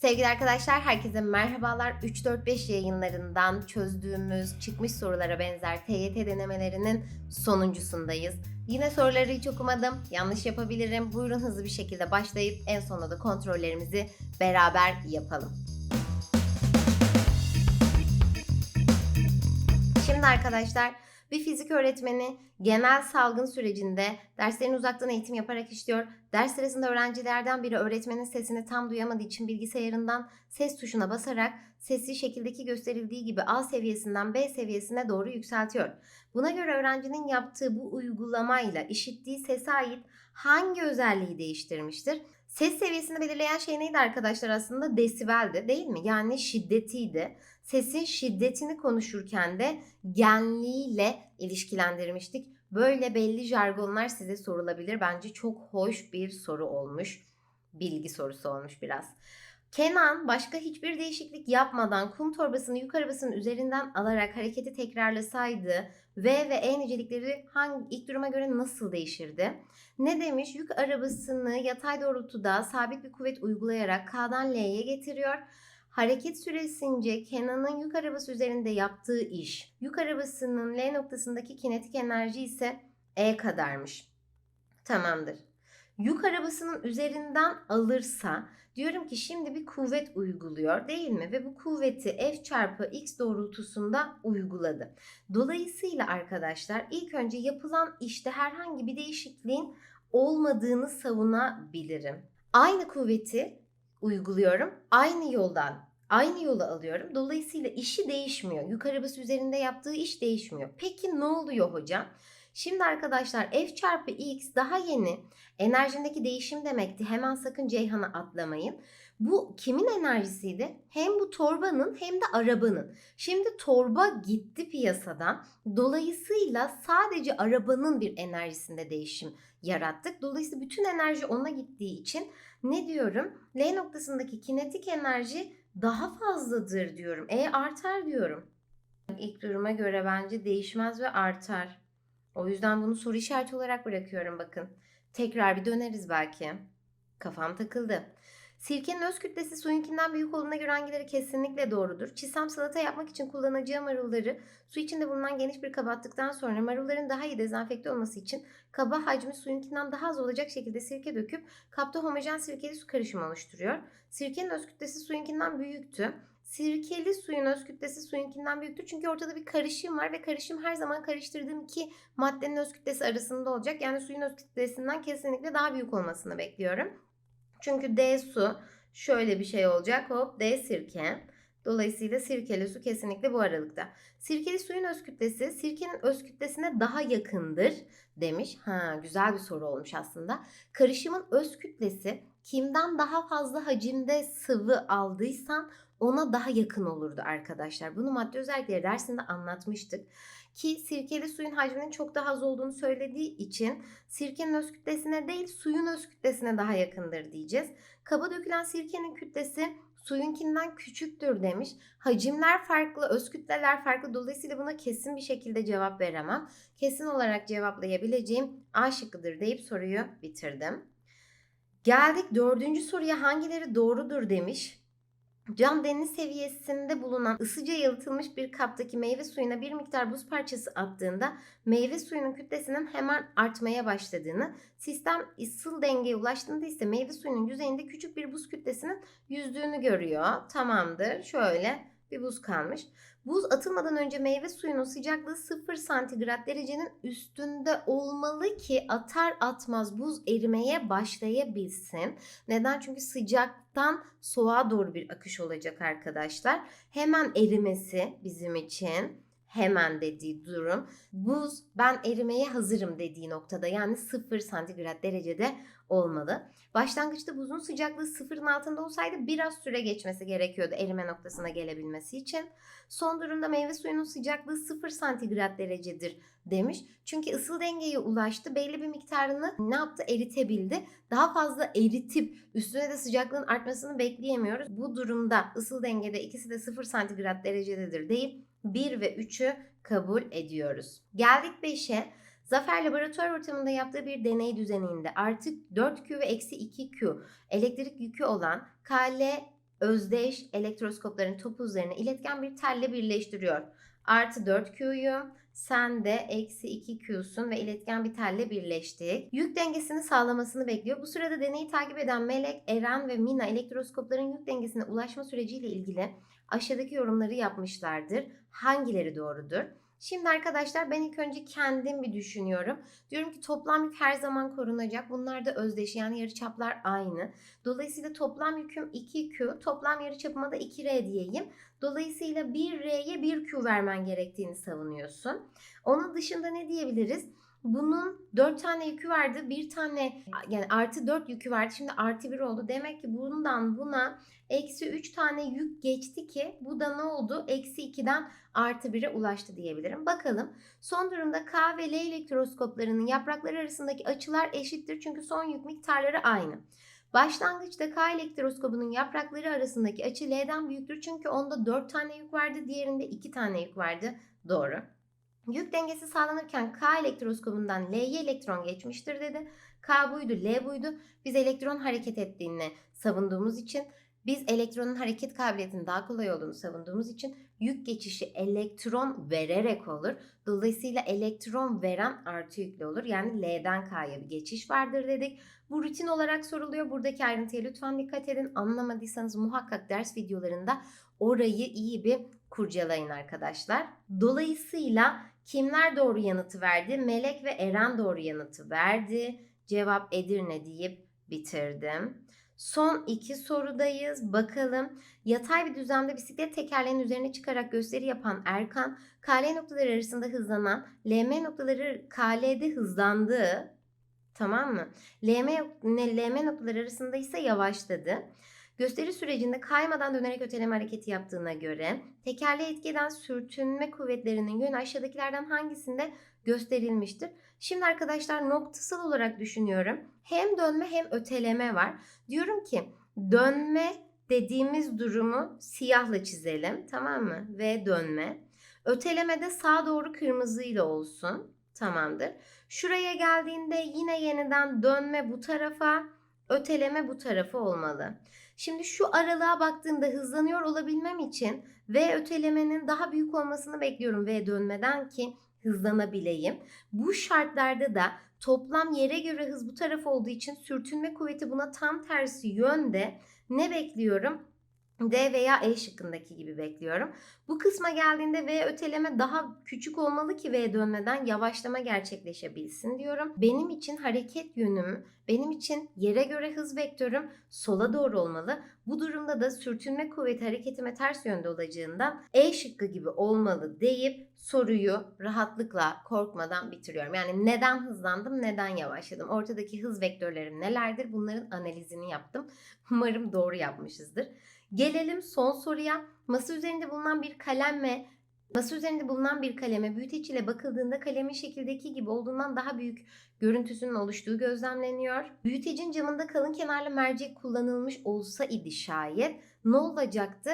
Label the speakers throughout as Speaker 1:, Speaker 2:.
Speaker 1: Sevgili arkadaşlar herkese merhabalar. 3-4-5 yayınlarından çözdüğümüz çıkmış sorulara benzer TYT denemelerinin sonuncusundayız. Yine soruları hiç okumadım. Yanlış yapabilirim. Buyurun hızlı bir şekilde başlayıp en sonunda da kontrollerimizi beraber yapalım. Şimdi arkadaşlar bir fizik öğretmeni genel salgın sürecinde derslerini uzaktan eğitim yaparak işliyor. Ders sırasında öğrencilerden biri öğretmenin sesini tam duyamadığı için bilgisayarından ses tuşuna basarak sesi şekildeki gösterildiği gibi A seviyesinden B seviyesine doğru yükseltiyor. Buna göre öğrencinin yaptığı bu uygulamayla işittiği sese ait hangi özelliği değiştirmiştir? Ses seviyesini belirleyen şey neydi arkadaşlar aslında? Desibeldi değil mi? Yani şiddetiydi. Sesin şiddetini konuşurken de genliğiyle ilişkilendirmiştik. Böyle belli jargonlar size sorulabilir. Bence çok hoş bir soru olmuş. Bilgi sorusu olmuş biraz. Kenan başka hiçbir değişiklik yapmadan kum torbasını yük arabasının üzerinden alarak hareketi tekrarlasaydı V ve E nicelikleri hangi ilk duruma göre nasıl değişirdi? Ne demiş? Yük arabasını yatay doğrultuda sabit bir kuvvet uygulayarak K'dan L'ye getiriyor. Hareket süresince Kenan'ın yük arabası üzerinde yaptığı iş, yük arabasının L noktasındaki kinetik enerji ise E kadarmış. Tamamdır. Yük arabasının üzerinden alırsa diyorum ki şimdi bir kuvvet uyguluyor değil mi? Ve bu kuvveti F çarpı X doğrultusunda uyguladı. Dolayısıyla arkadaşlar ilk önce yapılan işte herhangi bir değişikliğin olmadığını savunabilirim. Aynı kuvveti uyguluyorum. Aynı yoldan aynı yolu alıyorum. Dolayısıyla işi değişmiyor. Yük arabası üzerinde yaptığı iş değişmiyor. Peki ne oluyor hocam? Şimdi arkadaşlar F çarpı X daha yeni enerjindeki değişim demekti. Hemen sakın Ceyhan'a atlamayın. Bu kimin enerjisiydi? Hem bu torbanın hem de arabanın. Şimdi torba gitti piyasadan. Dolayısıyla sadece arabanın bir enerjisinde değişim yarattık. Dolayısıyla bütün enerji ona gittiği için ne diyorum? L noktasındaki kinetik enerji daha fazladır diyorum. E artar diyorum. İlk duruma göre bence değişmez ve artar. O yüzden bunu soru işareti olarak bırakıyorum bakın. Tekrar bir döneriz belki. Kafam takıldı. Sirkenin öz kütlesi suyunkinden büyük olduğuna göre hangileri kesinlikle doğrudur? Çisem salata yapmak için kullanacağım marulları su içinde bulunan geniş bir kaba attıktan sonra marulların daha iyi dezenfekte olması için kaba hacmi suyunkinden daha az olacak şekilde sirke döküp kapta homojen sirkeli su karışımı oluşturuyor. Sirkenin öz kütlesi suyunkinden büyüktü. Sirkeli suyun öz kütlesi suyunkinden büyüktür. Çünkü ortada bir karışım var ve karışım her zaman karıştırdığım iki maddenin öz kütlesi arasında olacak. Yani suyun öz kütlesinden kesinlikle daha büyük olmasını bekliyorum. Çünkü D su şöyle bir şey olacak. Hop D sirke. Dolayısıyla sirkeli su kesinlikle bu aralıkta. Sirkeli suyun öz kütlesi sirkenin öz kütlesine daha yakındır demiş. Ha güzel bir soru olmuş aslında. Karışımın öz kütlesi kimden daha fazla hacimde sıvı aldıysan ona daha yakın olurdu arkadaşlar. Bunu madde özellikleri dersinde anlatmıştık. Ki sirkeli suyun hacminin çok daha az olduğunu söylediği için sirkenin öz kütlesine değil suyun öz kütlesine daha yakındır diyeceğiz. Kaba dökülen sirkenin kütlesi suyunkinden küçüktür demiş. Hacimler farklı, öz kütleler farklı. Dolayısıyla buna kesin bir şekilde cevap veremem. Kesin olarak cevaplayabileceğim A şıkkıdır deyip soruyu bitirdim. Geldik dördüncü soruya hangileri doğrudur demiş. Cam deniz seviyesinde bulunan ısıca yalıtılmış bir kaptaki meyve suyuna bir miktar buz parçası attığında meyve suyunun kütlesinin hemen artmaya başladığını, sistem ısıl dengeye ulaştığında ise meyve suyunun yüzeyinde küçük bir buz kütlesinin yüzdüğünü görüyor. Tamamdır. Şöyle bir buz kalmış. Buz atılmadan önce meyve suyunun sıcaklığı 0 santigrat derecenin üstünde olmalı ki atar atmaz buz erimeye başlayabilsin. Neden? Çünkü sıcaktan soğuğa doğru bir akış olacak arkadaşlar. Hemen erimesi bizim için hemen dediği durum. Buz ben erimeye hazırım dediği noktada yani 0 santigrat derecede olmalı. Başlangıçta buzun sıcaklığı sıfırın altında olsaydı biraz süre geçmesi gerekiyordu erime noktasına gelebilmesi için. Son durumda meyve suyunun sıcaklığı 0 santigrat derecedir demiş. Çünkü ısıl dengeye ulaştı. Belli bir miktarını ne yaptı? Eritebildi. Daha fazla eritip üstüne de sıcaklığın artmasını bekleyemiyoruz. Bu durumda ısıl dengede ikisi de 0 santigrat derecededir deyip 1 ve 3'ü kabul ediyoruz. Geldik 5'e. Zafer laboratuvar ortamında yaptığı bir deney düzeninde artık 4Q ve eksi 2Q elektrik yükü olan KL özdeş elektroskopların topuzlarını iletken bir telle birleştiriyor. Artı 4Q'yu sen de eksi 2Q'sun ve iletken bir telle birleştik. Yük dengesini sağlamasını bekliyor. Bu sırada deneyi takip eden Melek, Eren ve Mina elektroskopların yük dengesine ulaşma süreciyle ilgili aşağıdaki yorumları yapmışlardır. Hangileri doğrudur? Şimdi arkadaşlar ben ilk önce kendim bir düşünüyorum. Diyorum ki toplam yük her zaman korunacak. Bunlar da özdeş yani yarıçaplar aynı. Dolayısıyla toplam yüküm 2Q, toplam yarıçapıma da 2R diyeyim. Dolayısıyla 1R'ye 1Q vermen gerektiğini savunuyorsun. Onun dışında ne diyebiliriz? Bunun 4 tane yükü vardı. Bir tane yani artı 4 yükü vardı. Şimdi artı 1 oldu. Demek ki bundan buna eksi 3 tane yük geçti ki bu da ne oldu? Eksi 2'den artı 1'e ulaştı diyebilirim. Bakalım son durumda K ve L elektroskoplarının yaprakları arasındaki açılar eşittir. Çünkü son yük miktarları aynı. Başlangıçta K elektroskobunun yaprakları arasındaki açı L'den büyüktür. Çünkü onda 4 tane yük vardı. Diğerinde 2 tane yük vardı. Doğru. Yük dengesi sağlanırken K elektroskobundan L'ye elektron geçmiştir dedi. K buydu, L buydu. Biz elektron hareket ettiğini savunduğumuz için biz elektronun hareket kabiliyetinin daha kolay olduğunu savunduğumuz için yük geçişi elektron vererek olur. Dolayısıyla elektron veren artı yüklü olur. Yani L'den K'ya bir geçiş vardır dedik. Bu rutin olarak soruluyor. Buradaki ayrıntıya lütfen dikkat edin. Anlamadıysanız muhakkak ders videolarında orayı iyi bir kurcalayın arkadaşlar. Dolayısıyla kimler doğru yanıtı verdi? Melek ve Eren doğru yanıtı verdi. Cevap Edirne deyip bitirdim. Son iki sorudayız. Bakalım. Yatay bir düzlemde bisiklet tekerleğinin üzerine çıkarak gösteri yapan Erkan, KL noktaları arasında hızlanan, LM noktaları KL'de hızlandığı, tamam mı? LM, LM noktaları arasında ise yavaşladı. Gösteri sürecinde kaymadan dönerek öteleme hareketi yaptığına göre tekerleğe etki eden sürtünme kuvvetlerinin yönü aşağıdakilerden hangisinde gösterilmiştir? Şimdi arkadaşlar noktasal olarak düşünüyorum. Hem dönme hem öteleme var. Diyorum ki dönme dediğimiz durumu siyahla çizelim tamam mı? Ve dönme. Ötelemede sağa doğru kırmızıyla olsun. Tamamdır. Şuraya geldiğinde yine yeniden dönme bu tarafa, öteleme bu tarafa olmalı. Şimdi şu aralığa baktığımda hızlanıyor olabilmem için V ötelemenin daha büyük olmasını bekliyorum V dönmeden ki hızlanabileyim. Bu şartlarda da toplam yere göre hız bu taraf olduğu için sürtünme kuvveti buna tam tersi yönde ne bekliyorum? D veya E şıkkındaki gibi bekliyorum. Bu kısma geldiğinde V öteleme daha küçük olmalı ki V dönmeden yavaşlama gerçekleşebilsin diyorum. Benim için hareket yönüm, benim için yere göre hız vektörüm sola doğru olmalı. Bu durumda da sürtünme kuvveti hareketime ters yönde olacağından E şıkkı gibi olmalı deyip soruyu rahatlıkla korkmadan bitiriyorum. Yani neden hızlandım, neden yavaşladım? Ortadaki hız vektörlerim nelerdir? Bunların analizini yaptım. Umarım doğru yapmışızdır. Gelelim son soruya. Masa üzerinde bulunan bir kalemme Masa üzerinde bulunan bir kaleme büyüteç ile bakıldığında kalemin şekildeki gibi olduğundan daha büyük görüntüsünün oluştuğu gözlemleniyor. Büyütecin camında kalın kenarlı mercek kullanılmış olsa idi şayet ne olacaktı?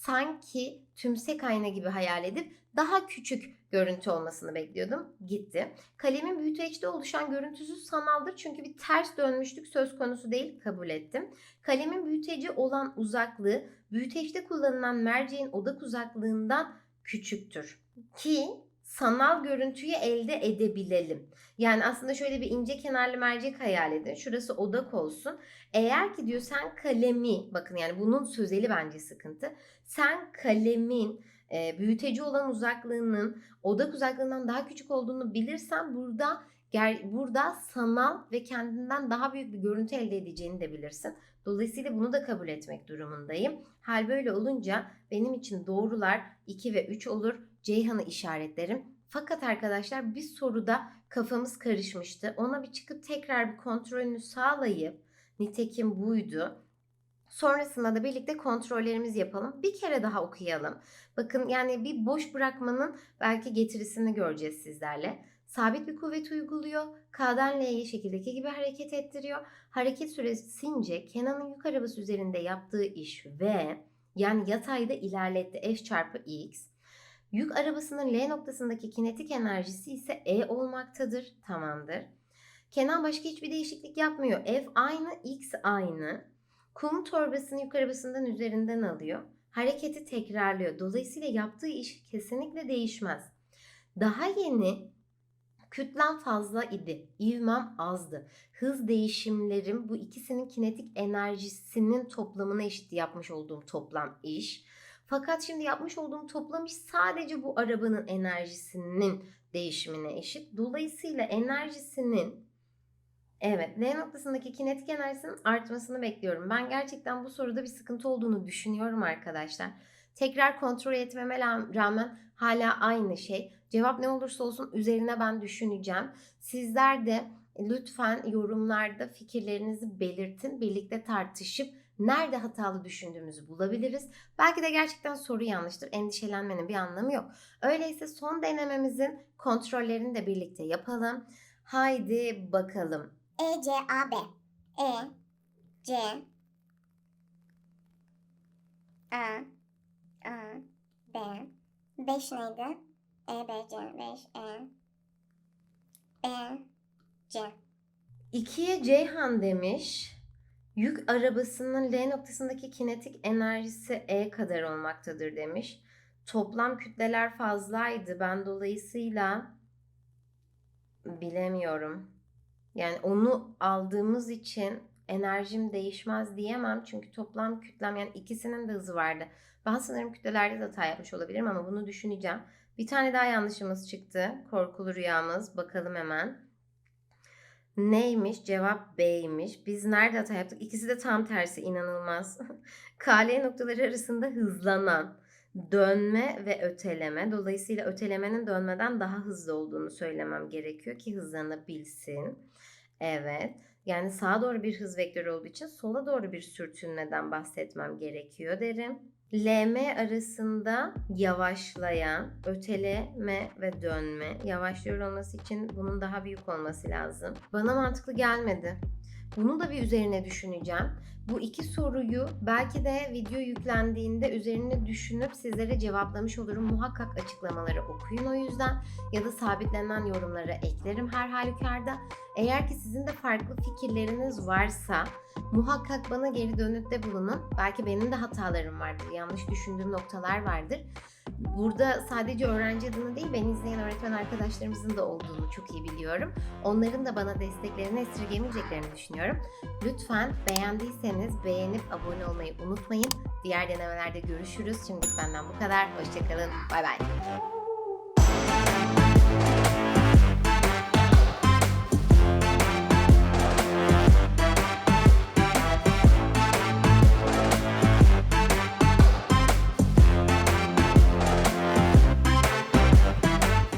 Speaker 1: Sanki tümsek ayna gibi hayal edip daha küçük görüntü olmasını bekliyordum. Gitti. Kalemin büyüteçte oluşan görüntüsü sanaldır çünkü bir ters dönmüşlük söz konusu değil kabul ettim. Kalemin büyüteci olan uzaklığı büyüteçte kullanılan merceğin odak uzaklığından küçüktür. Ki sanal görüntüyü elde edebilelim. Yani aslında şöyle bir ince kenarlı mercek hayal edin. Şurası odak olsun. Eğer ki diyor sen kalemi, bakın yani bunun sözeli bence sıkıntı. Sen kalemin e, büyüteci olan uzaklığının odak uzaklığından daha küçük olduğunu bilirsen burada ger- burada sanal ve kendinden daha büyük bir görüntü elde edeceğini de bilirsin. Dolayısıyla bunu da kabul etmek durumundayım. Hal böyle olunca benim için doğrular 2 ve 3 olur. Ceyhan'ı işaretlerim. Fakat arkadaşlar bir soruda kafamız karışmıştı. Ona bir çıkıp tekrar bir kontrolünü sağlayıp nitekim buydu. Sonrasında da birlikte kontrollerimizi yapalım. Bir kere daha okuyalım. Bakın yani bir boş bırakmanın belki getirisini göreceğiz sizlerle. Sabit bir kuvvet uyguluyor. K'dan L'ye şekildeki gibi hareket ettiriyor. Hareket süresince Kenan'ın yük arabası üzerinde yaptığı iş ve yani yatayda ilerletti F çarpı X. Yük arabasının L noktasındaki kinetik enerjisi ise E olmaktadır. Tamamdır. Kenan başka hiçbir değişiklik yapmıyor. F aynı, X aynı. Kum torbasını yük arabasından üzerinden alıyor. Hareketi tekrarlıyor. Dolayısıyla yaptığı iş kesinlikle değişmez. Daha yeni kütlem fazla idi. İvmem azdı. Hız değişimlerim bu ikisinin kinetik enerjisinin toplamına eşit yapmış olduğum toplam iş. Fakat şimdi yapmış olduğum toplam iş sadece bu arabanın enerjisinin değişimine eşit. Dolayısıyla enerjisinin Evet, L noktasındaki kinetik enerjisinin artmasını bekliyorum. Ben gerçekten bu soruda bir sıkıntı olduğunu düşünüyorum arkadaşlar. Tekrar kontrol etmeme rağmen hala aynı şey. Cevap ne olursa olsun üzerine ben düşüneceğim. Sizler de lütfen yorumlarda fikirlerinizi belirtin. Birlikte tartışıp nerede hatalı düşündüğümüzü bulabiliriz. Belki de gerçekten soru yanlıştır. Endişelenmenin bir anlamı yok. Öyleyse son denememizin kontrollerini de birlikte yapalım. Haydi bakalım.
Speaker 2: E, C, A, B. E, C, A, A, B. 5 neydi? E, B, C, 5, E, E, C.
Speaker 1: 2'ye Ceyhan demiş. Yük arabasının L noktasındaki kinetik enerjisi E kadar olmaktadır demiş. Toplam kütleler fazlaydı. Ben dolayısıyla bilemiyorum. Yani onu aldığımız için enerjim değişmez diyemem. Çünkü toplam kütlem yani ikisinin de hızı vardı. Ben sanırım kütlelerde de hata yapmış olabilirim ama bunu düşüneceğim. Bir tane daha yanlışımız çıktı. Korkulu rüyamız. Bakalım hemen. Neymiş? Cevap B'ymiş. Biz nerede hata yaptık? İkisi de tam tersi inanılmaz. KL noktaları arasında hızlanan dönme ve öteleme. Dolayısıyla ötelemenin dönmeden daha hızlı olduğunu söylemem gerekiyor ki hızlanabilsin. Evet. Yani sağa doğru bir hız vektörü olduğu için sola doğru bir sürtünmeden bahsetmem gerekiyor derim. LM arasında yavaşlayan, öteleme ve dönme. Yavaşlıyor olması için bunun daha büyük olması lazım. Bana mantıklı gelmedi. Bunu da bir üzerine düşüneceğim. Bu iki soruyu belki de video yüklendiğinde üzerine düşünüp sizlere cevaplamış olurum. Muhakkak açıklamaları okuyun o yüzden. Ya da sabitlenen yorumlara eklerim her halükarda. Eğer ki sizin de farklı fikirleriniz varsa muhakkak bana geri dönütte bulunun. Belki benim de hatalarım vardır, yanlış düşündüğüm noktalar vardır. Burada sadece öğrenci adına değil, beni izleyen öğretmen arkadaşlarımızın da olduğunu çok iyi biliyorum. Onların da bana desteklerini esirgemeyeceklerini düşünüyorum. Lütfen beğendiyseniz beğenip abone olmayı unutmayın. Diğer denemelerde görüşürüz. Şimdilik benden bu kadar. Hoşçakalın. Bay bay.